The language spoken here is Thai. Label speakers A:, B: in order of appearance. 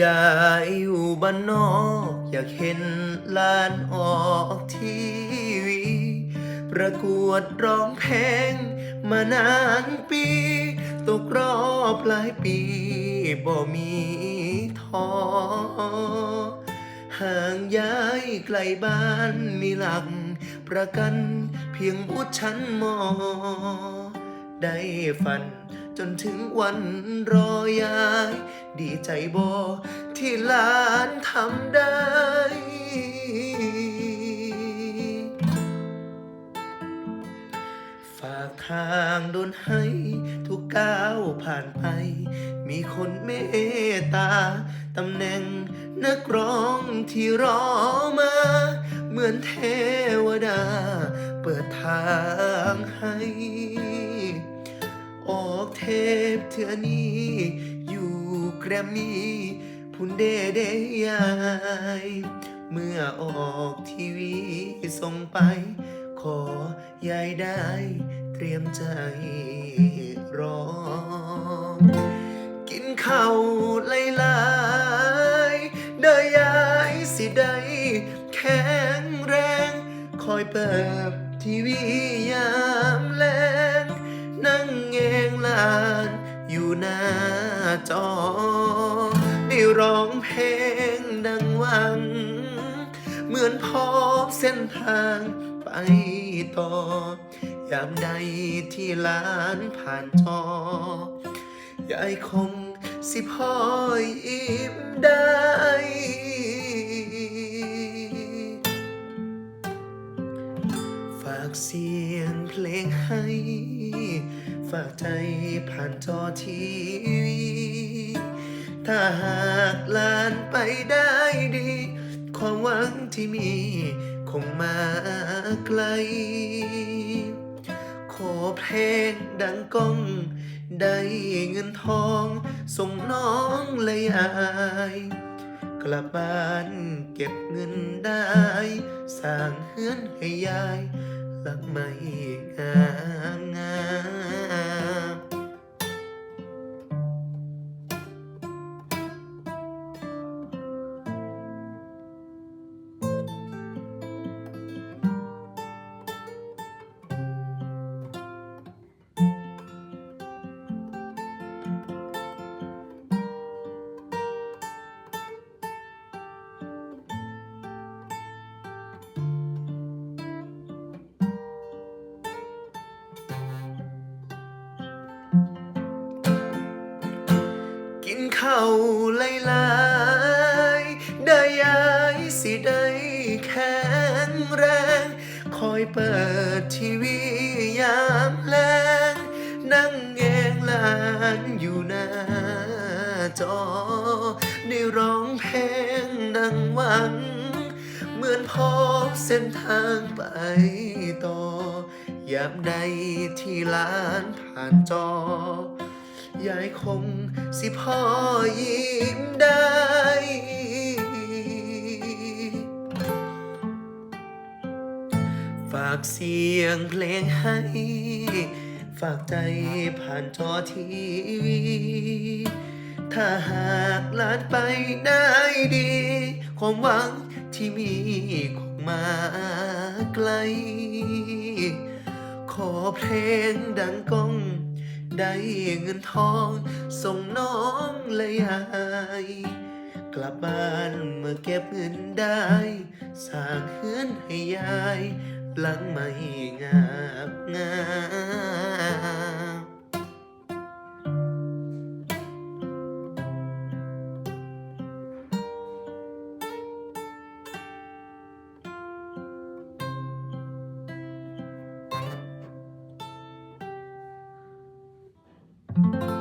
A: ยายอยู่บ้านนอกอยากเห็นลานออกทีวี ประกวดร้องเพลงมานานปี ตกรอบหลายปีบ่มีท้อห่างย้ายไกลบ้านมีหลักประกัน เพียงบุตรชั้นมอ ได้ฝัน จนถึงวันรอยาย ดีใจบอที่หลานทำได้ฝากทางโดนให้ทุกก้าวผ่านไป มีคนเมตตา ตำแหน่งนักร้องที่รอมา เหมือนเทวดา เปิดทางให้ ออกเทปเทือนี้ อยู่แกรมมี่พุ่นเดเดยาย เมื่อออกทีวีส่งไป ขอยายได้เตรียมใจรอ กินข้าวหลายๆเดยายสิได้แข็งแรง คอยเปิดทีวียามแลงนั่งานอยู่หน้าจอ ได้ร้องเพลงดังหวัง เหมือนพบเส้นทางไปต่อยามใดที่หลานผ่านจอยายคงสิพ่อยอิ่มได้ฝากเสียงเพลงให้ ฝากใจผ่านจอทีวี ถ้าหากลานไปได้ดี ความหวังที่มี คงมาไกล ขอเพลงดังก้อง ได้เงินทอง ส่งน้องและยายกลับบ้านเก็บเงินได้ สร้างเฮือนให้ยาย หลังไม่งามงาน กินข้าวหลายได้ยายสิได้แข็งแรง คอยเปิดทีวียามแลงนั่งแงงลานอยู่หน้าจอ ได้ร้องเพลงดังหวัง เหมือนพบเส้นทางไปต่อยามใดที่ลานผ่านจอ ยายคงสิพ่อยิ้มได้ ฝากเสียงเพลงให้ ฝากใจผ่านจอทีวี ถ้าหากลานไปได้ดี ความหวังที่มีคงมาไกล ขอเพลงดังก้อง ได้เงินทอง ส่งน้องและยายกลับบ้านเมื่อเก็บเงินได้ สร้างเฮือนให้ยาย หลังไม่งาบงาม「thank you